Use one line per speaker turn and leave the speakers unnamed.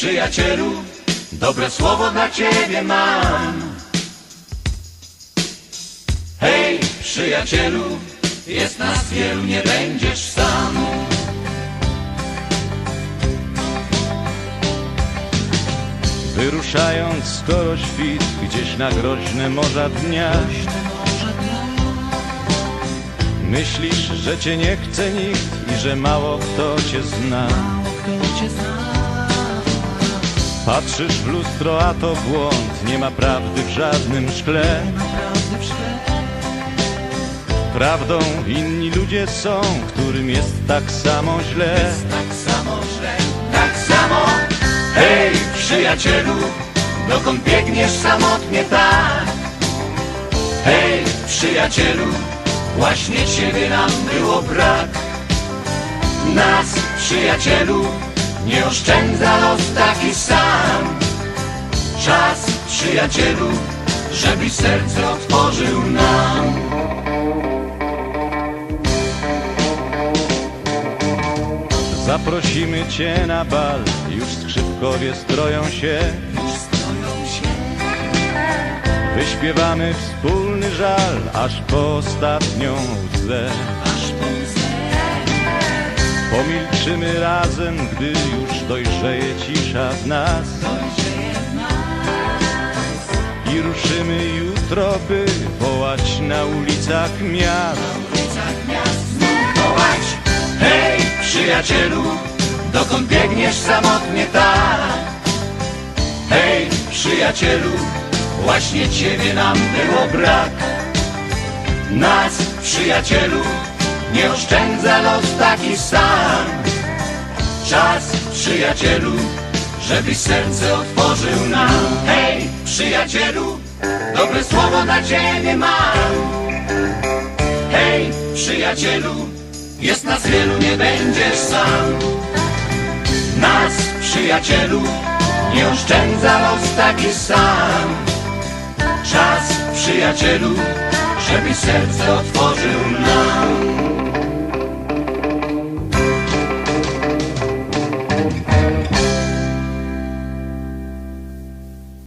przyjacielu, dobre słowo dla ciebie mam. Hej, przyjacielu, jest nas wielu, nie będziesz sam.
Wyruszając skoro świt gdzieś na groźne morza dnia Myślisz, że cię nie chce nikt i że mało kto cię zna Patrzysz w lustro, a to błąd, nie ma prawdy w żadnym szkle Prawdą inni ludzie są, którym jest tak samo źle
Tak samo źle, tak samo. Hej, przyjacielu, dokąd biegniesz samotnie tak? Hej, przyjacielu, właśnie ciebie nam było brak. Nas, przyjacielu, nie oszczędza los taki sam. Czas, przyjacielu, żebyś serce otworzył nam.
Zaprosimy cię na bal, już skrzypkowie stroją się. Wyśpiewamy wspólny żal, aż po ostatnią łzę Pomilczymy razem, gdy już dojrzeje cisza w nas. I ruszymy jutro, by wołać na ulicach miast.
Wołać Hej, przyjacielu, dokąd biegniesz samotnie tak? Hej, przyjacielu, właśnie ciebie nam było brak. Nas, przyjacielu, nie oszczędza los taki sam Czas, przyjacielu, żebyś serce otworzył nam Hej, przyjacielu, dobre słowo dla ciebie mam Hej, przyjacielu, jest nas wielu, nie będziesz sam. Nas, przyjacielu, nie oszczędza los taki sam. Czas, przyjacielu, żeby serce otworzył nam.